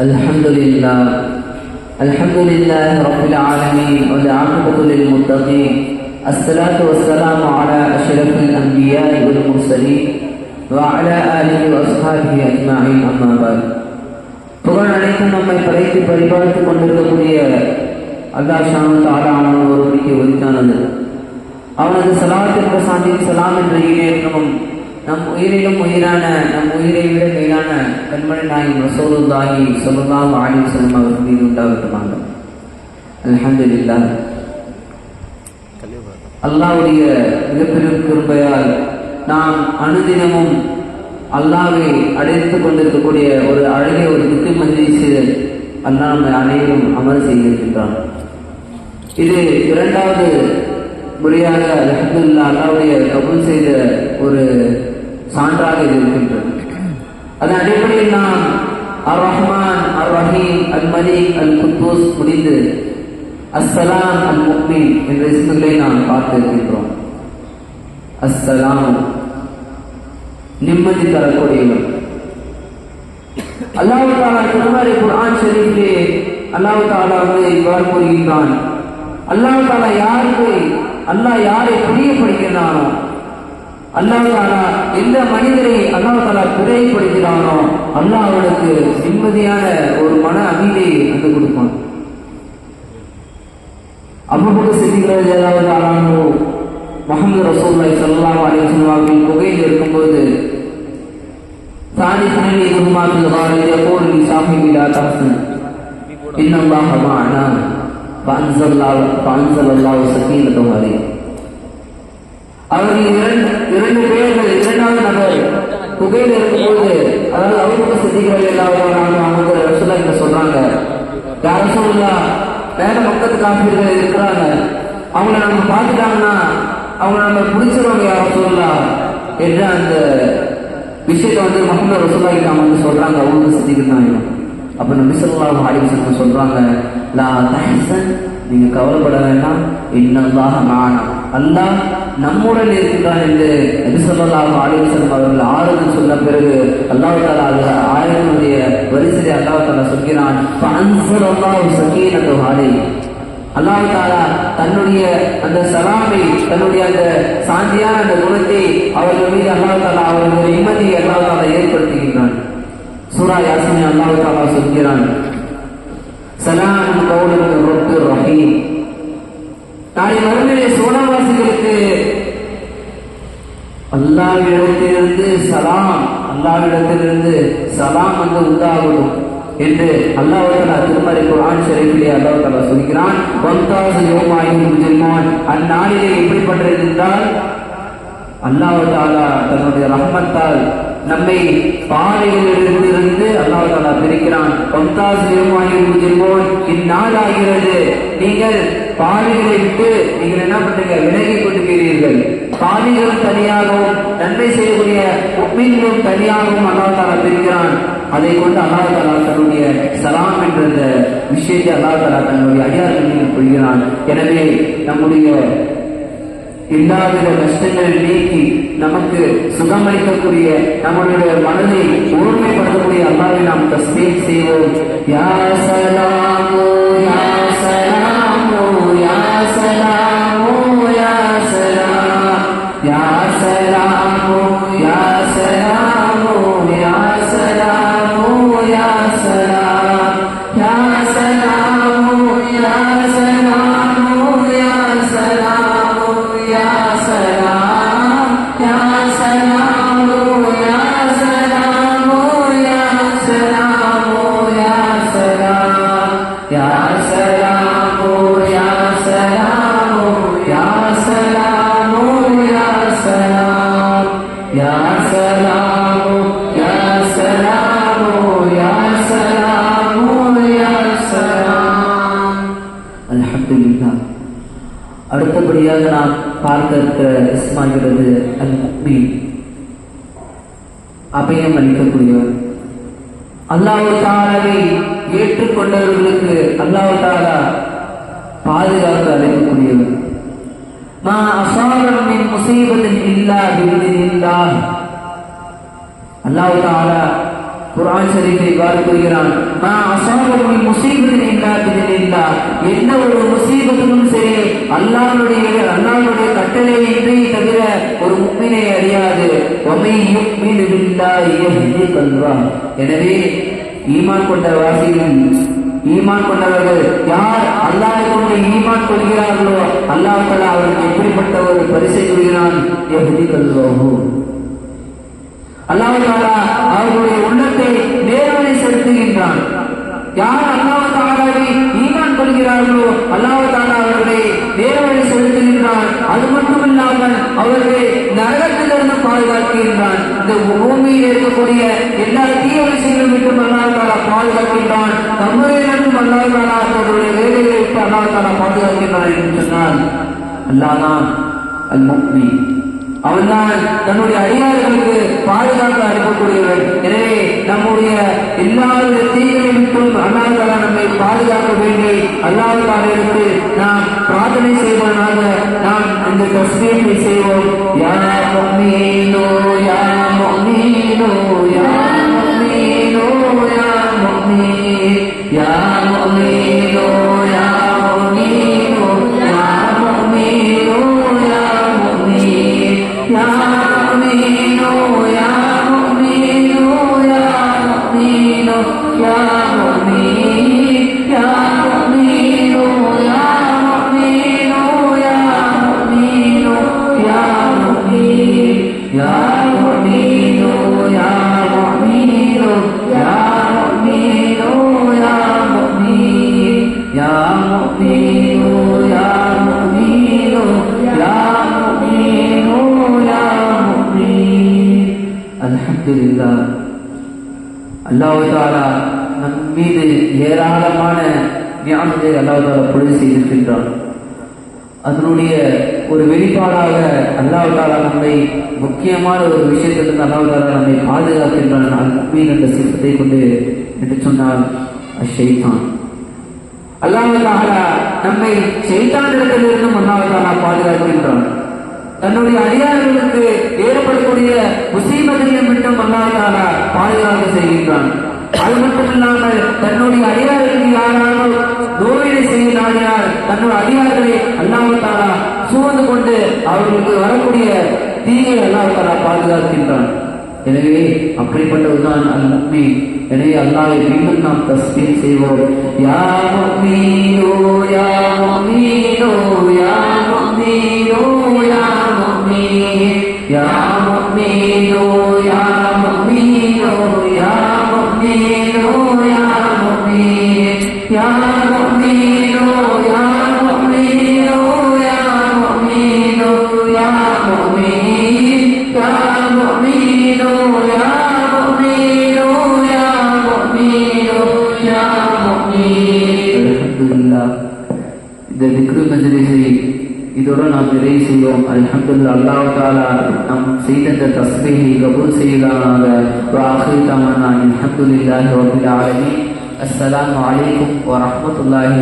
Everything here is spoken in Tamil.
الحمد لله الحمد لله رب العالمين والعاقبة للمتقين الصلاة والسلام على أشرف الأنبياء والمرسلين وعلى آله وأصحابه أجمعين أما بعد புகழ் அனைத்தும் நம்மை படைத்து பரிபாலித்துக் கொண்டிருக்கக்கூடிய அல்லாஹ் ஷானு தாலான ஒருவருக்கு உரித்தானது அவனது சலாத்திற்கு சாந்தி சலாம் என்ற ஈடேற்றமும் நம் உயிரிலும் உயிரான நம் உயிரை விட மேலான கண்மணி நாயின் ரசோலுல்லாஹி சொல்லுல்லாம் ஆலி செல்லம் அவர்கள் மீது உண்டாகட்டுமாக. இல்லா அல்லாவுடைய மிகப்பெரும் கிருப்பையால் நாம் அனுதினமும் அல்லாவை அடைத்துக் கொண்டிருக்கக்கூடிய ஒரு அழகிய ஒரு துக்கி மஜ்லிஸு அல்லா நம்மை அனைவரும் அமல் செய்திருக்கின்றான். இது இரண்டாவது முறையாக அலமதுல்லா அல்லாவுடைய கபூல் செய்த ஒரு சான்றாக இது இருக்கின்றது. அதன் அடிப்படையில் நாம் அர் ரஹ்மான் அர் ரஹீம் அல் மலிக் அல் குத்தூஸ் முடிந்து அஸ்ஸலாம் அல் முக்மின் என்ற இஸ்முகளை நாம் பார்த்திருக்கின்றோம் அஸ்ஸலாம். நிம்மதி தரக்கூடியவர். அல்லாஹு தாலா திருமறை குரான் ஷெரீஃபிலே அல்லாஹ் தாலா வந்து இவ்வாறு கூறுகின்றான். அல்லாஹ் தாலா யாருக்கு அல்லாஹ் யாரை புரியப்படுகின்றானோ அல்லாஹாலா எந்த மனிதரை அல்லாஹ் தாலா அல்லாஹ் அவனுக்கு நிம்மதியான ஒரு மன அமைதியை வந்து கொடுப்பான். அவ்வப்போது செய்திகள் ஏதாவது ஆனாலும் மஹமது ரசோல்லாய் சல்லாம் அலிஸ்லாம் அவர்களின் புகையில் இருக்கும்போது தானி தானி குருமாத்தில் வாழ போல் நீ சாமி லா தஹசன் இன்னல்லாஹ மஅனா ஃபஅன்ஸல்லாஹு சக்தி இருக்க மாதிரி அவர்கள் இரண்டு இரண்டு பேர்கள் இரண்டாவது நபர் புகையில் இருக்கும்போது அதாவது அவங்க செய்திகள் எல்லாரும் அவங்க ரசூல்லா கிட்ட சொல்றாங்க யார் ரசூல்லா வேற மக்கத்து காப்பீர்கள் இருக்கிறாங்க. அவங்கள நம்ம பார்த்துட்டாங்கன்னா அவங்கள நம்ம பிடிச்சிருவாங்க யாரும் சொல்லலாம் என்று அந்த விஷயத்தை வந்து முகமது ரசூல்லா கிட்ட அவங்க வந்து சொல்றாங்க அவங்க செஞ்சுக்கிட்டாங்க அப்ப நபி ஸல்லல்லாஹு அலைஹி வஸல்லம் சொல்றாங்க லா தஹசன் நீங்க கவலைப்பட வேண்டாம். இன்னல்லாஹ மஅனா அல்லாஹ் நம்முடன் இருக்கிறான் என்று நபி ஸல்லல்லாஹு அலைஹி அவர்கள் ஆறுதல் சொன்ன பிறகு அல்லாஹ் தஆலா அந்த ஆயத்தினுடைய வரிசையை அல்லாஹ் தஆலா சொல்கிறான். ஃபஅன்ஸலல்லாஹு அல்லாஹ் தாலா தன்னுடைய அந்த சலாமை தன்னுடைய அந்த சாந்தியான அந்த குணத்தை அவர்கள் மீது அல்லாஹ் தாலா அவர்களுடைய நிம்மதியை அல்லாஹ் தாலா ஏற்படுத்துகின்றான். சூரா யாசினி அல்லாஹ் தாலா சொல்கிறான். சலாம் கவுலுக்கு ரொட்டு ரஹீம். நாளை மறுமையிலே சோனாவாசிகளுக்கு அல்லாவிடத்திலிருந்து சலாம் அல்லாவிடத்திலிருந்து சலாம் வந்து உண்டாகும் என்று அல்லாஹ் திருமறை குரான் ஷரீஃபிலே அல்லாஹ் சொல்கிறான். வந்தாஸ் யௌமாயின் முஜில்மான் அந்நாளிலே எப்படிப்பட்டது என்றால் அல்லாஹ் தன்னுடைய ரஹ்மத்தால் நம்மை பாறைகளிலிருந்து இருந்து அல்லாஹ் பிரிக்கிறான். வந்தாஸ் யௌமாயின் முஜில்மான் இந்நாள் ஆகிறது. நீங்கள் பாவிகளை விட்டு நீங்கள் என்ன பண்றீங்க விலகி கொண்டிருக்கிறீர்கள் பாவிகளும் தனியாகவும் நன்மை செய்யக்கூடிய உண்மைகளும் தனியாகவும் அல்லாஹ் பிரிக்கிறான் அதை கொண்டு அல்லாஹ் தாலா தன்னுடைய சலாம் என்ற அந்த விஷயத்தை அல்லாஹ் தாலா தன்னுடைய அடியார்கள் கொள்கிறான். எனவே நம்முடைய எல்லாவித கஷ்டங்களை நீக்கி நமக்கு சுகமளிக்கக்கூடிய நம்மளுடைய மனதை ஒருமைப்படுத்தக்கூடிய அல்லாவை நாம் தஸ்மீத் செய்வோம். யா சலாமோ யா அடுத்தபடியாக நாம் பார்க்க இருக்கிற இஸ்மாகிறது அபயம் அளிக்கக்கூடியவர். அல்லாஹு தாலாவை ஏற்றுக்கொண்டவர்களுக்கு அல்லாஹு தாலா பாதுகாப்பு அளிக்கக்கூடியவர். மா அசாரமின் முசைவதில் இல்லா விருதில் இல்லா அல்லாஹு தாலா குரான் ஷரீஃபை இவ்வாறு கூறுகிறான் மா அசாரமின் முசைவதில் இல்லா விருதில் இல்லா ஒரு முசைபத்திலும் சரி அல்லாஹ்வுடைய கட்டளை கட்டளையின்றி தவிர ஒரு முஃமினை அறியாது. எனவே ஈமான் கொண்ட வாசிகள் ஈமான் கொண்டவர்கள் யார் அல்லாஹ் கொண்டு ஈமான் கொள்கிறார்களோ அல்லாஹ் தஆலா அவருக்கு எப்படிப்பட்ட ஒரு பரிசை கொள்கிறான் எப்படி கல்வாஹு. அல்லாஹ் தாலா அவர்களுடைய உள்ளத்தை நேர்வழி செலுத்துகின்றான். யார் அல்லாஹ் தாலாவை கொள்கிறார்களோ அல்லாவதாலா அவர்களை நேர்வழி செலுத்துகின்றான் அது மட்டுமில்லாமல் அவர்களை நரகத்திலிருந்து பாதுகாக்கின்றான். இந்த பூமியில் இருக்கக்கூடிய எல்லா தீய விஷயங்களும் விட்டும் அல்லாஹ் பாதுகாக்கின்றான். நம்மையிலிருந்தும் மட்டும் அல்லாவதாலா அவர்களுடைய வேலைகளை விட்டு அல்லாவதாலா பாதுகாக்கின்றான் என்று சொன்னான் அல்லாதான் அல் முக்மி அவன்தான் தன்னுடைய அடியார்களுக்கு பாதுகாப்பு அனுப்பக்கூடியவன். எனவே நம்முடைய எல்லா வித தீமையும் நம்மை பாதுகாக்க வேண்டி அல்லாஹாலிடத்து நாம் பிரார்த்தனை செய்வதனாக நாம் இந்த தஸ்மீனை செய்வோம் யா முஃமினோ யா முஃமினோ யா முஃமினோ யா முஃமின் யா முஃமினோ யா முஃமினோ யா முஃமினோ யா முஃமின் யா முஃமினோ யா முஃமினோ யா முஃமினோ யா அலமதுல்லா அல்லாவதாலா நம் மீது ஏராளமான ஞானத்தை அல்லாவதாலா பொழுது செய்திருக்கின்றான். அதனுடைய ஒரு வெளிப்பாடாக அல்லாஹ்லாலா நம்மை முக்கியமான ஒரு விஷயத்திலிருந்து அல்லாவதாலா நம்மை பாதுகாக்கின்றான் அல் என்ற சிற்பத்தை கொண்டு என்று சொன்னால் அஷைத்தான். அல்லாவதாலா நம்மை செய்தானிடத்திலிருந்தும் அல்லாஹ் தாலா பாதுகாக்கின்றான். தன்னுடைய அடியார்களுக்கு ஏற்படக்கூடிய முசீபத்தையும் மட்டும் அல்லாஹ் தாலா பாதுகாப்பு செய்கின்றான். அது மட்டுமில்லாமல் தன்னுடைய அடியார்களுக்கு யாராலும் நோயினை செய்ய நாடினால் தன்னுடைய அடியார்களை அல்லாஹ் சூழ்ந்து கொண்டு அவர்களுக்கு வரக்கூடிய தீயை அல்லாஹ் பாதுகாக்கின்றான். எனவே அப்படிப்பட்டதுதான் அல் முக்மீன். எனவே அல்லாவை மீண்டும் நாம் தஸ்பீர் செய்வோம். யா முக்மீனோ யா முக்மீனோ யா முக்மீனோ யா முக்மீன் யா முக்மீனோ யா முக்மீனோ யா முக்மீனோ யா முக்மீன் யா முக்மீனோ யா முக்மீனோ யா முக்மீனோ யா முக்மீன் யா முக்மீனோ யா முக்மீனோ யா முக்மீனோ யா முக்மீன் அல்ஹம்துலில்லாஹ் இந்த திக்ரு மஜ்லிஸை இத்துடன் நாம் நிறைவு செய்வோம் அல்ஹம்துல்லா அல்லாஹ் தாலா நம் செய்த இந்த தஸ்பீஹை கபூல் செய்யலானாக வாஹி தமன்னா அல்ஹம்துலில்லாஹி ரபில் ஆலமீன் அஸ்ஸலாமு அலைக்கும் வரஹ்மத்துல்லாஹி